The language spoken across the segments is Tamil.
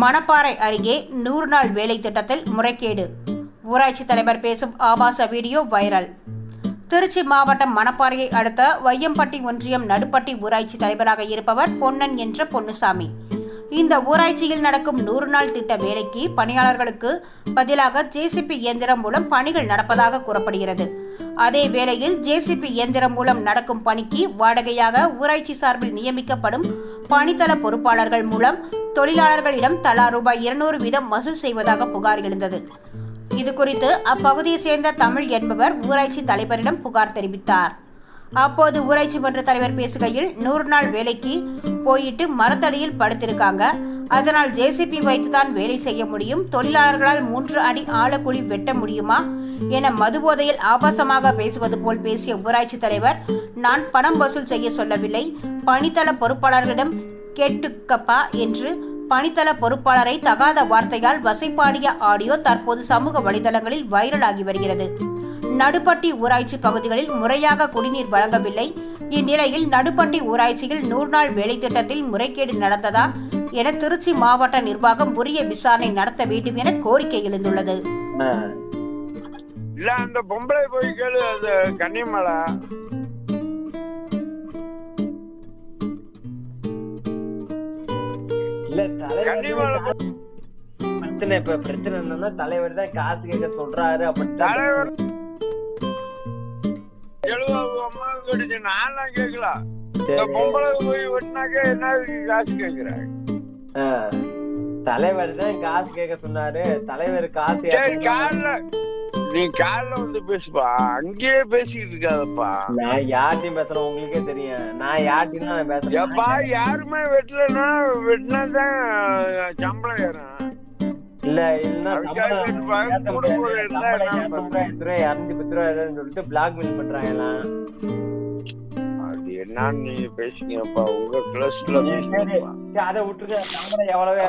மணப்பாறை அருகே நூறு நாள் வேலை திட்டத்தில் முறைகேடு. ஊராட்சி தலைவர் பேசும் ஆபாச வீடியோ வைரல். திருச்சி மாவட்டம் மணப்பாறையை அடுத்த வையம்பட்டி ஒன்றியம் நடுப்பட்டி ஊராட்சி தலைவராக இருப்பவர் பொன்னன் என்ற பொன்னுசாமி. இந்த ஊராட்சியில் நடக்கும் நூறு நாள் திட்ட வேலைக்கு பணியாளர்களுக்கு பதிலாக ஜேசிபி இயந்திரம் மூலம் பணிகள் நடப்பதாக கூறப்படுகிறது. அதே வேளையில் ஜேசிபி இயந்திரம் மூலம் நடக்கும் பணிக்கு வாடகையாக ஊராட்சி சார்பில் நியமிக்கப்படும் பணித்தள பொறுப்பாளர்கள் மூலம் தொழிலாளர்களிடம் தலா ரூபாய் இருநூறு வீதம் வசூல் செய்வதாக புகார் எழுந்தது. இது குறித்து அப்பகுதியை சேர்ந்த தமிழ் என்பவர் ஊராட்சி தலைவரிடம் புகார் தெரிவித்தார். அப்போது ஊராட்சி மன்ற தலைவர் பேசுகையில் நூறு நாள் வேலைக்கு போயிட்டு மரத்தடியில் படுத்திருக்காங்க. அதனால் ஜேசிபி வைத்துதான் வேலை செய்ய முடியும். தொழிலாளர்களால் மூன்று அடி ஆழக்குழி வெட்ட முடியுமா என மதுபோதையில் ஆபாசமாக பேசுவது போல் பேசிய ஊராட்சி தலைவர் நான் பணம் வசூல் செய்ய சொல்லவில்லை. பணித்தள பொறுப்பாளர்களிடம் கேட்டுக்கப்பா என்று பணித்தள பொறுப்பாளரை தகாத வார்த்தையால் வசைப்பாடிய ஆடியோ தற்போது சமூக வலைதளங்களில் வைரலாகி வருகிறது. நடுப்பட்டி ஊராட்சி பகுதிகளில் முறையாக குடிநீர் வழங்கவில்லை. இந்நிலையில் நடுப்பட்டி ஊராட்சியில் நூறு நாள் வேலை திட்டத்தில் முறைகேடு நடந்ததா என திருச்சி மாவட்ட நிர்வாகம் உரிய விசாரணை நடத்த வேண்டும் என கோரிக்கை எழுந்துள்ளது. இல்ல அந்த பொம்பளை போய் கேளு அது கன்னிமலை. பிரச்சனை இப்ப பிரச்சனை என்னன்னா தலைவர் தான் காசு கேட்க சொல்றாரு அப்படின்னு தலைவர் எழுபது அம்மா கேட்டுச்சு நான்லாம் கேட்கல இந்த சரி. பொம்பளை போய் வெட்டினாக்க என்ன இதுக்கு காசு கேட்கிறாங்க. தலைவர் தான் காசு கேட்க சொன்னாரு தலைவர் காசு. காலைல நீ காலைல வந்து பேசுப்பா. அங்கேயே பேசிக்கிட்டு இருக்காதப்பா. நான் யார்ட்டையும் பேசுறேன் உங்களுக்கே தெரியும். நான் யார்ட்டையும் எப்பா பேசுறேன் யாருமே வெட்டலன்னா வெட்டினா தான் சம்பளம் ஏறும். இல்ல சொல்லிட்டு பிளாக்மெயில் பண்றாங்க எல்லாம். அது என்னன்னு நீங்க பேசுங்கப்பா உங்க கிளஸ்ல அதை எவ்வளவு?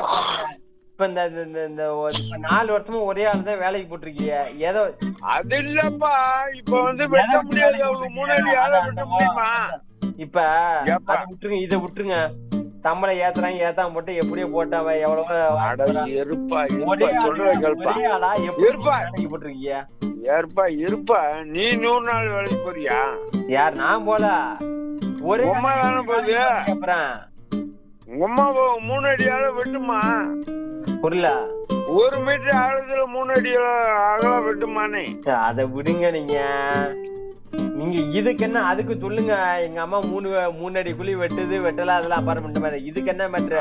இப்ப இந்த இந்த- இந்த நாலு வருஷமா ஒரே ஆள் தான் வேலைக்கு போட்டிருக்கீங்க ஏதோ அது இல்லப்பா இப்ப வந்து வெட்ட முடியாது. அவங்க முன்னாடி ஆள வெட்ட முடியுமா? இப்ப விட்டுருங்க இதை விட்டுருங்க. சம்பளம் ஏத்துறாங்க ஏத்தாம போட்டு எப்படியோ போட்டாவ எவ்வளவு அட இருப்பா ஒரே ஆளா- இருப்பா. வேலைக்கு போட்டிருக்கீங்க ஏற்பா இருப்பா. நீ நூறு நாள் வேலைக்கு போறியா? யார் நான் போல? ஒரே அம்மா தானே போகுது? அப்புறம். போ- மூணு அடி ஆள வெட்டுமா? புரியல. ஒரு மீட்டர் ஆழத்துல மூணு அடி அகலம் வெட்டுமானே. அதை விடுங்க நீங்க. நீங்க இதுக்கு என்ன அதுக்கு சொல்லுங்க. எங்க அம்மா மூணு மூணு அடி குழி வெட்டுது வெட்டல அதெல்லாம் அப்பார்ட்மெண்ட் மாதிரி. இதுக்கு என்ன மேட்ரு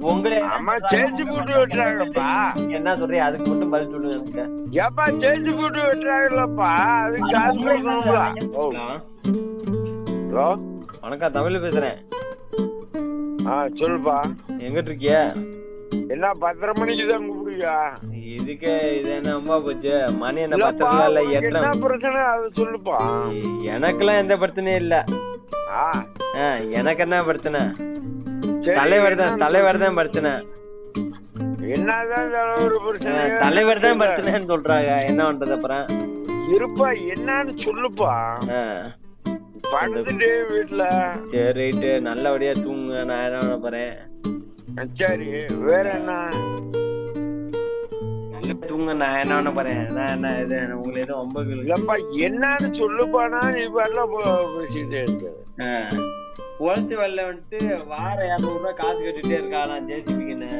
உங்களே அம்மா தேய்ச்சி போட்டு வெட்டுறாங்கப்பா. நீங்க என்ன சொல்றீங்க? அதுக்கு மட்டும் பதில் சொல்லுங்க. ஏப்பா தேய்ச்சி போட்டு வெட்டுறாங்கல்லப்பா. அதுக்கு காசு கொடுக்கணும்ல ஹலோ? வணக்கம் தமிழ் பேசுறேன். ஆ சொல்லுப்பா. எங்கிட்டு இருக்கிய? என்ன பத்தரை மணிக்கு தான் கூப்பிடுவியா? இதுக்கு இது என்ன அம்மா போச்சு? மணி என்ன பத்திரம் இல்ல என்ன பிரச்சனை? அதை சொல்லுப்பா. எனக்கெல்லாம் எந்த பிரச்சனையும் இல்ல. எனக்கு என்ன பிரச்சனை? தலைவர் தான் தலைவர் தான் பிரச்சனை. என்னதான் பிரச்சனை? தலைவர் தான் பிரச்சனைன்னு சொல்றாங்க. என்ன பண்றது அப்புறம்? இருப்பா என்னன்னு சொல்லுப்பா. படுத்துட்டு வீட்டுல சரி ரைட்டு நல்லபடியா தூங்குங்க. நான் என்ன பண்ண போறேன்? சரி வேற என்ன? தூங்க நான் என்ன பண்ண போறேன்? நான் என்ன இது உங்களுக்கு எதுவும் ஒன்பது இல்லப்பா என்னன்னு சொல்லுப்பானா? நீ பாட்டுல பேசிட்டே இருக்கு வெள்ள வந்துட்டு வாரம் இரநூறு ரூபாய் காசு கட்டிட்டே இருக்காளாம் ஜேசிபிக்குன்னு?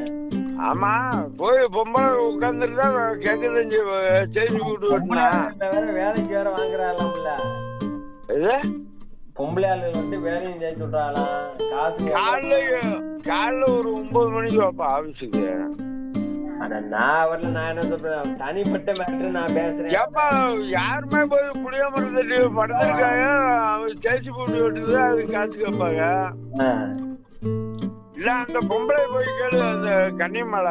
ஆமா போய் பொம்பளை கேட்குது செய்தி கூட்டு வெட்டினா வேற வேலைக்கு வேற வாங்குறாங்கல்ல இது பொம்பளை ஆளுகள் வந்து வேலையும் செய்ய சொல்றாங்களாம் காசு காலைல காலைல ஒரு ஒன்பது மணிக்கு வாப்பா ஆபீஸுக்கு. அட நான் வரல நான் என்ன சொல்றேன் தனிப்பட்ட மேட்ரு நான் பேசுறேன். ஏப்பா யாருமே போய் புளியமரத்தடி படுத்திருக்காங்க. அவன் தேய்ச்சி போட்டு வெட்டுது அது காசு கேட்பாங்க. இல்ல அந்த பொம்பளை போய் கேளு அந்த கன்னிமலை.